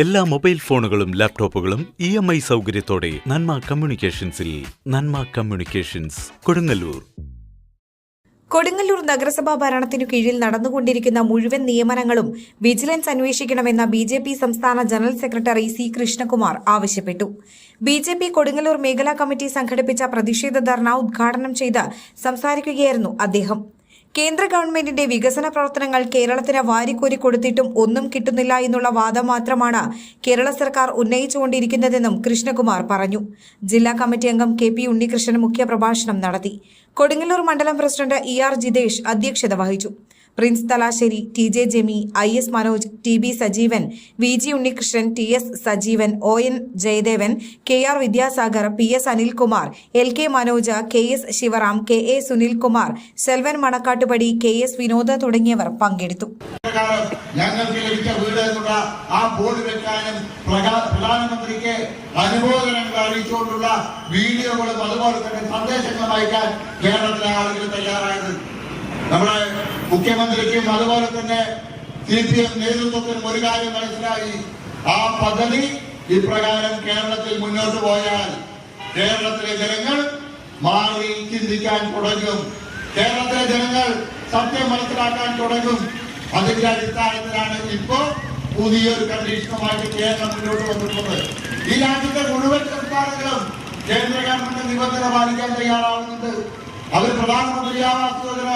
എല്ലാ മൊബൈൽ ഫോണുകളും ലാപ്ടോപ്പുകളും ഇ എം ഐ സൗകര്യത്തോടെ നന്മ കമ്മ്യൂണിക്കേഷൻസിൽ നന്മ കമ്മ്യൂണിക്കേഷൻസ് കൊടുങ്ങല്ലൂർ. കൊടുങ്ങല്ലൂർ നഗരസഭാ ഭരണത്തിനു കീഴിൽ നടന്നുകൊണ്ടിരിക്കുന്ന മുഴുവൻ നിയമനങ്ങളും വിജിലൻസ് അന്വേഷിക്കണമെന്ന ബി ജെ പി സംസ്ഥാന ജനറൽ സെക്രട്ടറി സി കൃഷ്ണകുമാർ ആവശ്യപ്പെട്ടു. ബി ജെ പി കൊടുങ്ങല്ലൂർ മേഖലാ കമ്മിറ്റി സംഘടിപ്പിച്ച പ്രതിഷേധ ധർണ ഉദ്ഘാടനം ചെയ്ത് സംസാരിക്കുകയായിരുന്നു അദ്ദേഹം. കേന്ദ്ര ഗവൺമെന്റിന്റെ വികസന പ്രവർത്തനങ്ങൾ കേരളത്തിന് വാരിക്കോരി കൊടുത്തിട്ടും ഒന്നും കിട്ടുന്നില്ല എന്നുള്ള വാദം മാത്രമാണ് കേരള സർക്കാർ ഉന്നയിച്ചുകൊണ്ടിരിക്കുന്നതെന്നും കൃഷ്ണകുമാർ പറഞ്ഞു. ജില്ലാ കമ്മിറ്റി അംഗം കെ പി ഉണ്ണികൃഷ്ണൻ മുഖ്യപ്രഭാഷണം നടത്തി. കൊടുങ്ങല്ലൂർ മണ്ഡലം പ്രസിഡന്റ് ഇ ആർ ജിതേഷ് അധ്യക്ഷത വഹിച്ചു. Prince Thalassery T J Jemi I S Manoj T B Sajeevan V G Unnikrishnan T S Sajeevan O N Jayadevan K R Vidyasagar P S Anilkumar L K Manoj K S Sivaram K A Sunilkumar Selvan Manakkattupadi K S Vinoda തുടങ്ങിയവർ പങ്കെടുത്തു. ഞങ്ങൾക്ക് ലഭിച്ച വീട് ആ board വെക്കാനും പ്രധാനമന്ത്രിക്ക് അനുമോദനങ്ങൾ അറിയിച്ചുകൊണ്ടുള്ള വീഡിയോകളും അതുപോലെ തന്നെ സന്ദേശങ്ങളും അയക്കാൻ കേരളത്തിലെ ആളുകൾ തയ്യാറായത്. നമ്മുടെ മുഖ്യമന്ത്രിക്കും അതുപോലെ തന്നെ സി പി എം നേതൃത്വത്തിനും ഒരു കാര്യം മനസ്സിലായി. ആ പദ്ധതി ഇപ്രകാരം കേരളത്തിൽ മുന്നോട്ട് പോയാൽ കേരളത്തിലെ ജനങ്ങൾ മാറി ചിന്തിക്കാൻ തുടങ്ങും. കേരളത്തിലെ ജനങ്ങൾ സത്യം മനസ്സിലാക്കാൻ തുടങ്ങും. അതിന്റെ അടിസ്ഥാനത്തിലാണ് ഇപ്പോ പുതിയൊരു കണ്ടീഷനുമായിട്ട് കേരളം മുന്നോട്ട് വന്നിട്ടുള്ളത്. ഈ രാജ്യത്തെ മുഴുവൻ സംസ്ഥാനങ്ങളും കേന്ദ്ര ഗവൺമെന്റ് നിബന്ധന പാലിക്കാൻ തയ്യാറാവുന്നുണ്ട്. അവർ പ്രധാനമന്ത്രി ആവാസ് യോജന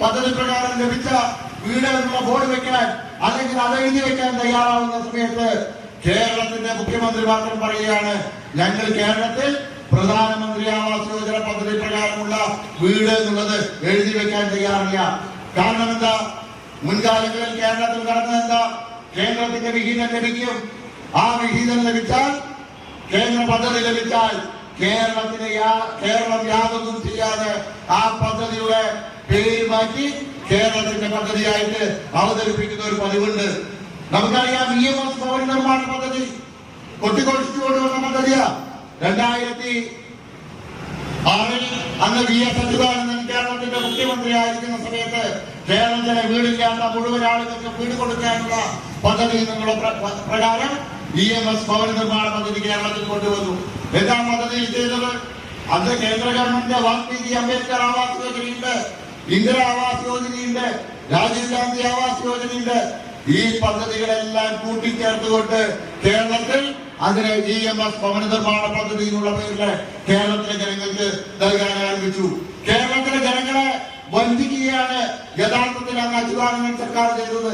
പദ്ധതി പ്രകാരം ലഭിച്ച വീട് എന്നുള്ള ബോർഡ് വെക്കാൻ അല്ലെങ്കിൽ അത് എഴുതി വെക്കാൻ തയ്യാറാവുന്ന സമയത്ത് കേരളത്തിന്റെ മുഖ്യമന്ത്രി മാത്രം പറയുകയാണ് ഞങ്ങൾ കേരളത്തിൽ പ്രധാനമന്ത്രി ആവാസ് യോജന പദ്ധതി പ്രകാരമുള്ള വീട് എന്നുള്ളത് എഴുതി വെക്കാൻ തയ്യാറില്ല. കാരണം എന്താ? മുൻകാലങ്ങളിൽ കേരളത്തിൽ നടന്നത് എന്താ? കേന്ദ്രത്തിന്റെ വിഹിതം ലഭിക്കും. ആ വിഹിതം ലഭിച്ചാൽ കേന്ദ്ര പദ്ധതി ലഭിച്ചാൽ കേരളത്തിന് കേരളം യാതൊന്നും ചെയ്യാതെ ആ പദ്ധതിയുടെ പേര് മാറ്റി കേരളത്തിന്റെ പദ്ധതിയായിട്ട് അവതരിപ്പിക്കുന്ന ഒരു പതിവുണ്ട്. നമുക്കറിയാം ഇ എം എസ് ഭവൻ നിർമ്മാണ പദ്ധതി കൊട്ടിക്കൊഴിച്ചു കൊണ്ടുവന്ന പദ്ധതിയാ. രണ്ടായിരത്തി ആറിൽ അന്ന് വി എസ് അച്യുതാനന്ദൻ കേരളത്തിന്റെ മുഖ്യമന്ത്രി ആയിരിക്കുന്ന സമയത്ത് കേരളത്തിലെ വീടില്ലാത്ത മുഴുവൻ ആളുകൾക്ക് വീട് കൊടുക്കാനുള്ള പദ്ധതി നിങ്ങളുടെ പ്ര- പ്ര- പ്രകാരം ഇ എം എസ് ഭവന നിർമ്മാണ പദ്ധതി കേരളത്തിൽ കൊണ്ടുവന്നു. എന്താ പദ്ധതിയിൽ ചെയ്തത്? അന്ന് കേന്ദ്ര ഗവൺമെന്റിന്റെ വാൽമീകി അംബേദ്കർ ആവാസ് യോജനയുണ്ട് ഇന്ദിര ആവാസ് യോജനയുണ്ട് രാജീവ് ഗാന്ധി ആവാസ് യോജനയുണ്ട്. ഈ പദ്ധതികളെല്ലാം കൂട്ടിച്ചേർത്തുകൊണ്ട് കേരളത്തിൽ അതിനെ ജി എം എസ് ഭവന നിർമ്മാണ പദ്ധതി എന്നുള്ള പേരിൽ കേരളത്തിലെ ജനങ്ങൾക്ക് നൽകാൻ ആരംഭിച്ചു. കേരളത്തിലെ ജനങ്ങളെ വഞ്ചിക്കുകയാണ് യഥാർത്ഥത്തിൽ അങ്ങ് അച്യുതാനന്ദൻ സർക്കാർ ചെയ്തത്.